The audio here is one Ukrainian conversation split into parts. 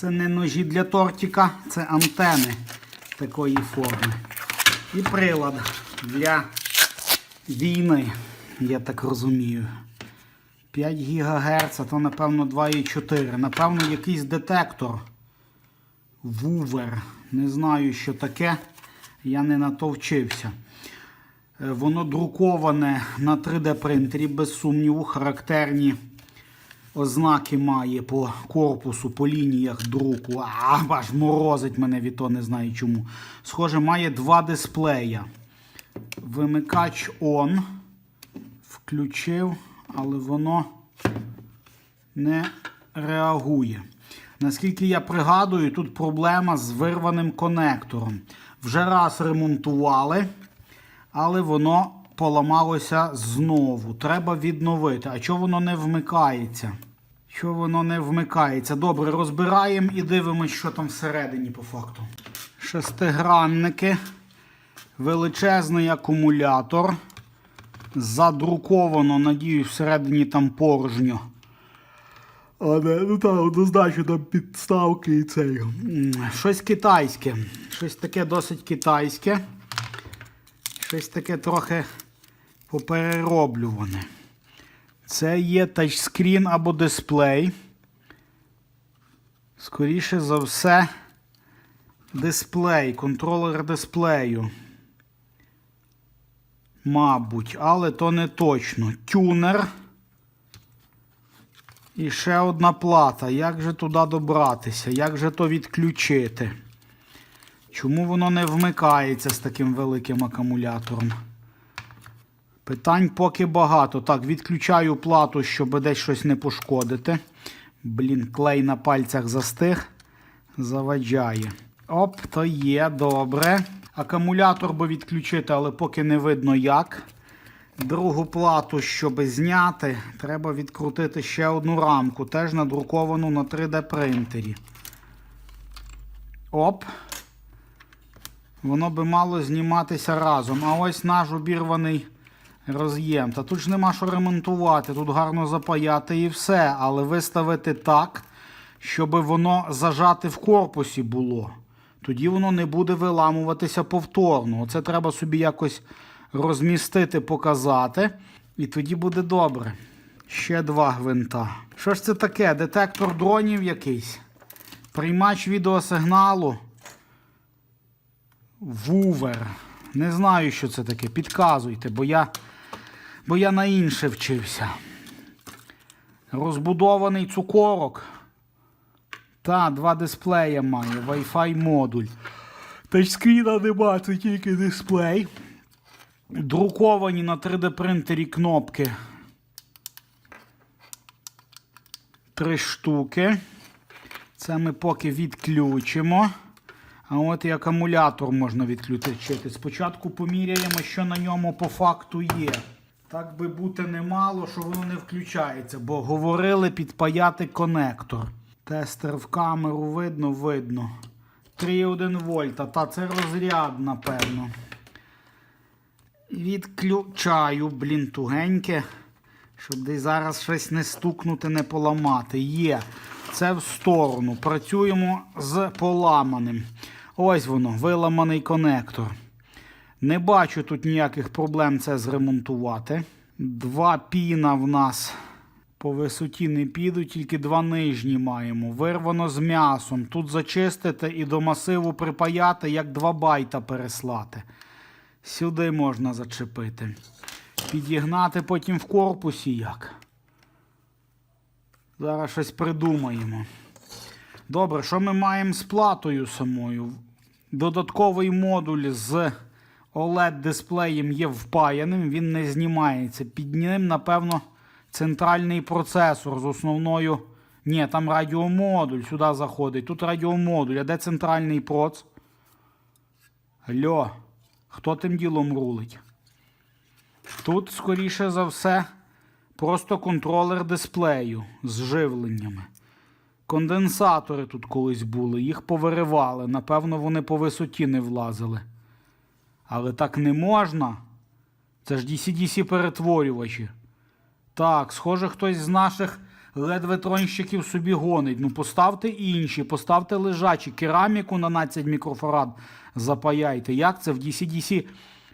Це не ножі для тортика, це антени такої форми. І прилад для війни, я так розумію. 5 ГГц, то напевно 2,4. Напевно, якийсь детектор. Вувер. Не знаю, що таке. Я не на то вчився. Е, Воно друковане на 3D принтері, без сумніву, характерні ознаки має по корпусу, по лініях друку. А, аж морозить мене від того, не знаю чому. Схоже, має два дисплея. Вимикач on. Включив, але воно не реагує. Наскільки я пригадую, тут проблема з вирваним конектором. Вже раз ремонтували, але воно поламалося знову. Треба відновити. А чого воно не вмикається? Що воно не вмикається? Добре, розбираємо і дивимося, що там всередині по факту. Шестигранники, величезний акумулятор. Задруковано, надіюсь, всередині там порожньо. Але ну так, однозначно там підставки і цей. Щось китайське. Щось таке досить китайське. Щось таке трохи поперероблюване. Це є тачскрін або дисплей. Скоріше за все, дисплей, контролер дисплею. Мабуть, але то не точно. Тюнер. І ще одна плата. Як же туди добратися? Як же то відключити? Чому воно не вмикається з таким великим акумулятором? Питань поки багато. Так, відключаю плату, щоб десь щось не пошкодити. Блін, клей на пальцях застиг. Заваджає. Оп, то є, добре. Акумулятор би відключити, але поки не видно як. Другу плату, щоб зняти, треба відкрутити ще одну рамку, теж надруковану на 3D принтері. Оп. Воно би мало зніматися разом. А ось наш обірваний роз'єм. Та тут ж нема що ремонтувати, тут гарно запаяти і все, але виставити так, щоб воно зажати в корпусі було. Тоді воно не буде виламуватися повторно. Оце треба собі якось розмістити, показати, і тоді буде добре. Ще два гвинта. Що ж це таке? Детектор дронів якийсь? Приймач відеосигналу. Вувер. Не знаю, що це таке. Підказуйте, бо я, бо я на інше вчився. Розбудований цукорок. Та, два дисплея має, Wi-Fi модуль. Тачскріна нема, це тільки дисплей. Друковані на 3D принтері кнопки. Три штуки. Це ми поки відключимо. А от і акумулятор можна відключити. Спочатку поміряємо, що на ньому по факту є. Так би бути немало, що воно не включається, бо говорили підпаяти конектор. Тестер в камеру видно, видно. 3,1 вольта. Та це розряд, напевно. Відключаю, блін, тугеньке. Щоб десь зараз щось не стукнути, не поламати. Є. Це в сторону. Працюємо з поламаним. Ось воно, виламаний конектор. Не бачу тут ніяких проблем це зремонтувати. Два піна в нас по висоті не підуть, тільки два нижні маємо. Вирвано з м'ясом. Тут зачистити і до масиву припаяти, як 2 байта переслати. Сюди можна зачепити. Підігнати потім в корпусі як. Зараз щось придумаємо. Добре, що ми маємо з платою самою? Додатковий модуль з OLED-дисплеєм є впаяним, він не знімається. Під ним, напевно, центральний процесор з основною. Ні, там радіомодуль сюди заходить. Тут радіомодуль. А де центральний проц? Алло, хто тим ділом рулить? Тут, скоріше за все, просто контролер дисплею з живленнями. Конденсатори тут колись були, їх повиривали. Напевно, вони по висоті не влазили. Але так не можна. Це ж DC-DC перетворювачі. Так, схоже, хтось з наших ледве тронщиків собі гонить. Ну поставте інші, поставте лежачі, кераміку на 12 мікрофарад запаяйте. Як це в DC-DC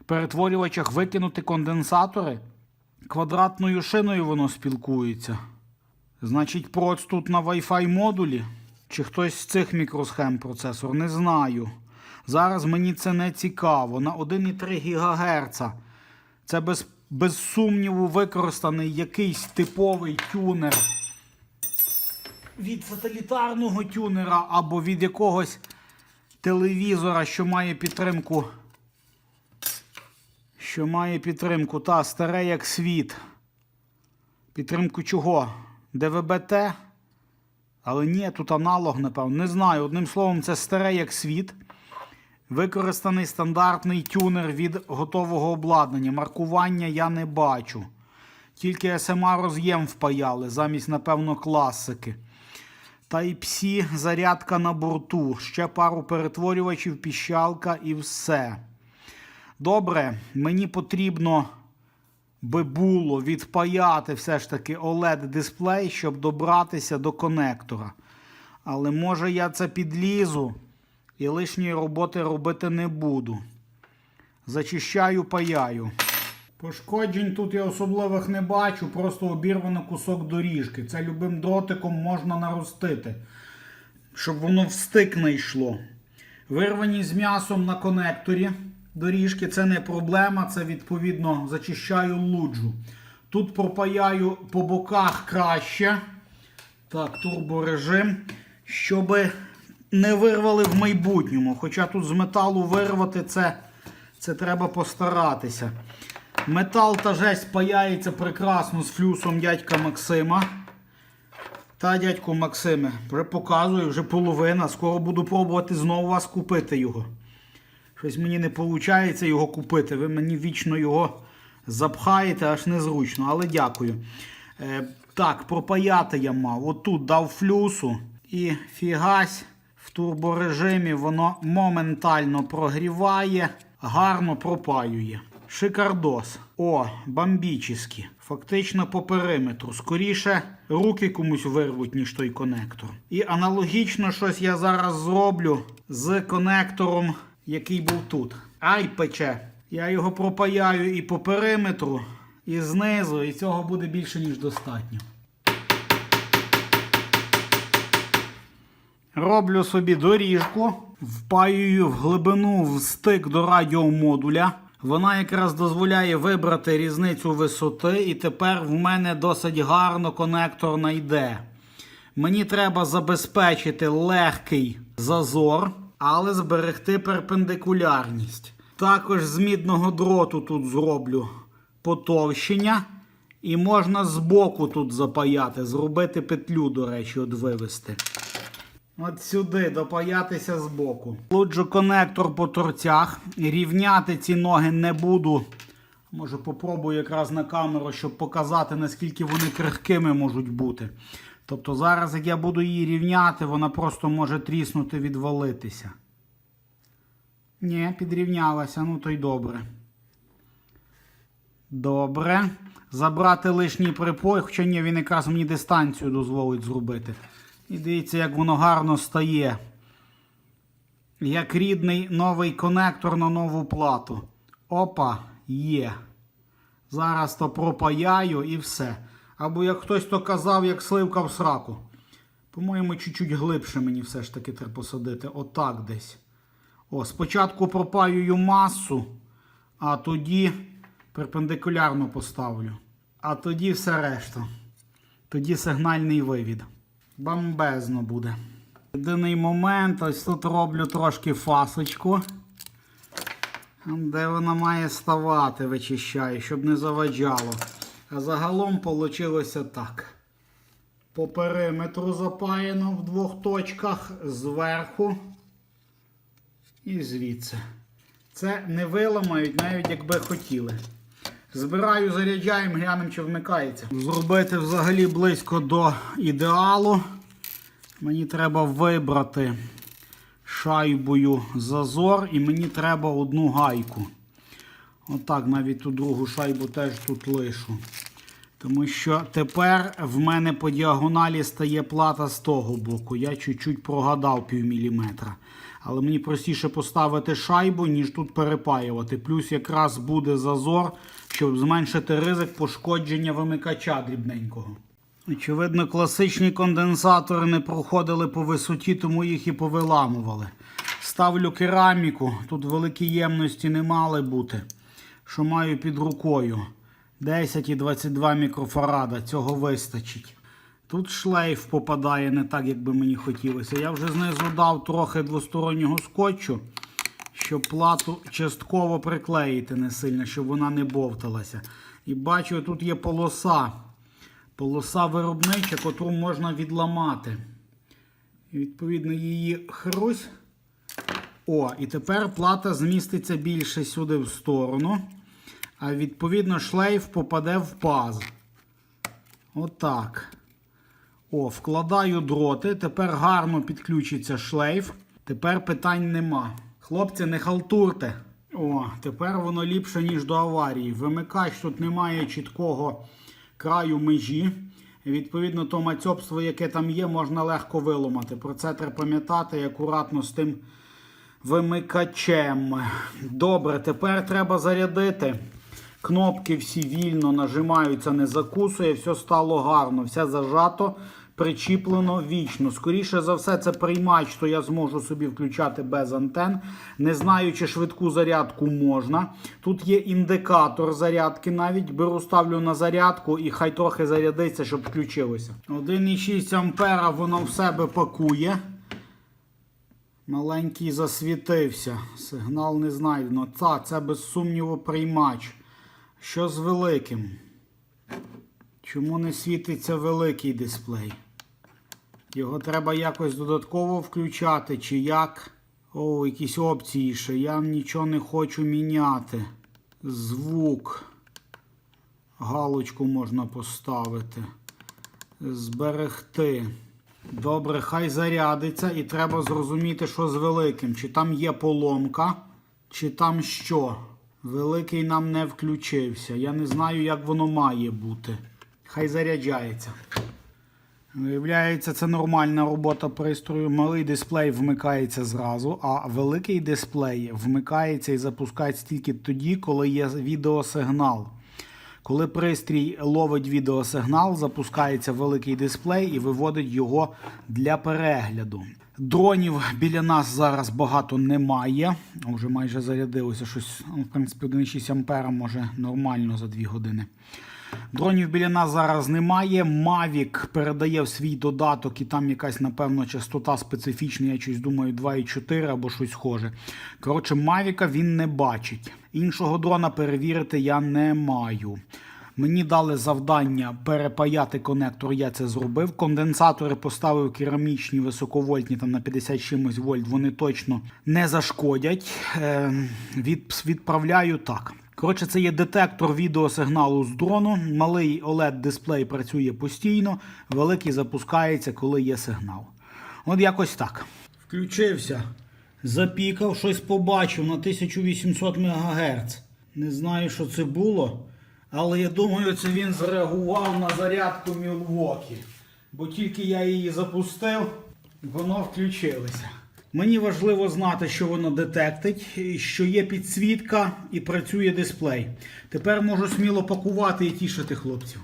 перетворювачах викинути конденсатори? Квадратною шиною воно спілкується. Значить, проц тут на Wi-Fi модулі? Чи хтось з цих мікросхем процесор? Не знаю. Зараз мені це не цікаво. На 1,3 ГГц. Це без, без сумніву використаний якийсь типовий тюнер від сателітарного тюнера або від якогось телевізора, що має підтримку. Що має підтримку. Та старе як світ. Підтримку чого? ДВБТ? Але ні, тут аналог, напевно. Не знаю. Одним словом, це старе як світ. Використаний стандартний тюнер від готового обладнання. Маркування я не бачу. Тільки SMA роз'єм впаяли, замість, напевно, класики. Type-C зарядка на борту. Ще пару перетворювачів, піщалка і все. Добре, мені потрібно би було відпаяти все ж таки OLED-дисплей, щоб добратися до конектора. Але може я це підлізу і лишньої роботи робити не буду. Зачищаю, паяю. Пошкоджень тут я особливих не бачу, просто обірвано кусок доріжки. Це любим дротиком можна наростити, щоб воно в не йшло. Вирвані з м'ясом на конекторі доріжки це не проблема, це відповідно зачищаю луджу. Тут пропаяю по боках краще. Так, турборежим, щоб не вирвали в майбутньому. Хоча тут з металу вирвати це, це треба постаратися. Метал та жесть паяється прекрасно з флюсом дядька Максима. Та дядьку Максиме, вже показую, вже половина. Скоро буду пробувати знову вас купити його. Щось мені не виходить його купити. Ви мені вічно його запхаєте, аж незручно, але дякую. Е, так, пропаяти я мав. Отут дав флюсу і фігась в турборежимі воно моментально прогріває, гарно пропаює. Шикардос. О, бомбічні. Фактично по периметру. Скоріше руки комусь вирвуть, ніж той конектор. І аналогічно щось я зараз зроблю з конектором, який був тут. Ай пече. Я його пропаяю і по периметру, і знизу, і цього буде більше, ніж достатньо. Роблю собі доріжку, впаюю в глибину в стик до радіомодуля. Вона якраз дозволяє вибрати різницю висоти, і тепер в мене досить гарно конектор найде. Мені треба забезпечити легкий зазор, але зберегти перпендикулярність. Також з мідного дроту тут зроблю потовщення. І можна збоку тут запаяти, зробити петлю, до речі, от вивести. От сюди допаятися збоку. Луджу конектор по торцях. Рівняти ці ноги не буду. Може попробую якраз на камеру, щоб показати, наскільки вони крихкими можуть бути. Тобто зараз, як я буду її рівняти, вона просто може тріснути, відвалитися. Ні, підрівнялася, ну то й добре. Добре. Забрати лишній припой, хоча ні, він якраз мені дистанцію дозволить зробити. І дивіться, як воно гарно стає. Як рідний новий конектор на нову плату. Опа, є. Зараз то пропаяю і все. Або як хтось то казав, як сливка в сраку. По-моєму, чуть-чуть глибше мені все ж таки треба посадити. Отак десь. О, спочатку пропаюю масу, а тоді перпендикулярно поставлю. А тоді все решта. Тоді сигнальний вивід. Бомбезно буде. Єдиний момент, ось тут роблю трошки фасочку. Де вона має ставати, вичищаю, щоб не заваджало. А загалом вийшло так. По периметру запаяно в двох точках зверху і звідси. Це не виламають, навіть якби хотіли. Збираю, заряджаємо, глянемо, чи вмикається. Зробити взагалі близько до ідеалу. Мені треба вибрати шайбою зазор і мені треба одну гайку. Отак, навіть ту другу шайбу теж тут лишу. Тому що тепер в мене по діагоналі стає плата з того боку. Я чуть-чуть прогадав пів міліметра. Але мені простіше поставити шайбу, ніж тут перепаювати. Плюс якраз буде зазор, щоб зменшити ризик пошкодження вимикача дрібненького. Очевидно, класичні конденсатори не проходили по висоті, тому їх і повиламували. Ставлю кераміку, тут великі ємності не мали бути. Що маю під рукою. 10 і 22 мікрофарада, цього вистачить. Тут шлейф попадає не так, як би мені хотілося. Я вже знизу дав трохи двостороннього скотчу, щоб плату частково приклеїти не сильно, щоб вона не бовталася. І бачу, тут є полоса. Полоса виробнича, котру можна відламати. І відповідно її хрусь. О, і тепер плата зміститься більше сюди в сторону. А відповідно шлейф попаде в паз. Отак. О, вкладаю дроти. Тепер гарно підключиться шлейф. Тепер питань нема. Хлопці, не халтурте. О, тепер воно ліпше, ніж до аварії. Вимикач тут немає чіткого краю межі. Відповідно, то мацьобство, яке там є, можна легко виламати. Про це треба пам'ятати і акуратно з тим вимикачем. Добре, тепер треба зарядити. Кнопки всі вільно нажимаються, не закусує, все стало гарно, все зажато, причіплено вічно. Скоріше за все, це приймач, то я зможу собі включати без антен. Не знаю, чи швидку зарядку можна. Тут є індикатор зарядки, навіть беру, ставлю на зарядку і хай трохи зарядиться, щоб включилося. 1,6 ампера воно в себе пакує. Маленький засвітився. Сигнал не знайдено. Та, це без сумніву приймач. Що з великим? Чому не світиться великий дисплей? Його треба якось додатково включати, чи як? О, якісь опції ще. Я нічого не хочу міняти. Звук. Галочку можна поставити. Зберегти. Добре, хай зарядиться і треба зрозуміти, що з великим. Чи там є поломка, чи там що. Великий нам не включився. Я не знаю, як воно має бути. Хай заряджається. Виявляється, це нормальна робота пристрою. Малий дисплей вмикається зразу, а великий дисплей вмикається і запускається тільки тоді, коли є відеосигнал. Коли пристрій ловить відеосигнал, запускається великий дисплей і виводить його для перегляду. Дронів біля нас зараз багато немає. Вже майже зарядилося щось, ну, в принципі, 1,6 ампера може нормально за 2 години. Дронів біля нас зараз немає. Mavic передає в свій додаток, і там якась, напевно, частота специфічна, я щось думаю, 2,4 або щось схоже. Коротше, Mavic він не бачить. Іншого дрона перевірити я не маю. Мені дали завдання перепаяти конектор, я це зробив. Конденсатори поставив керамічні високовольтні там на 50 чимось вольт. Вони точно не зашкодять. Е, від, відправляю так. Коротше, це є детектор відеосигналу з дрону. Малий OLED дисплей працює постійно, великий запускається, коли є сигнал. От якось так. Включився, запікав, щось побачив на 1800 МГц. Не знаю, що це було, але я думаю, це він зреагував на зарядку Мілвокі. Бо тільки я її запустив, воно включилося. Мені важливо знати, що воно детектить, що є підсвітка і працює дисплей. Тепер можу сміло пакувати і тішити хлопців.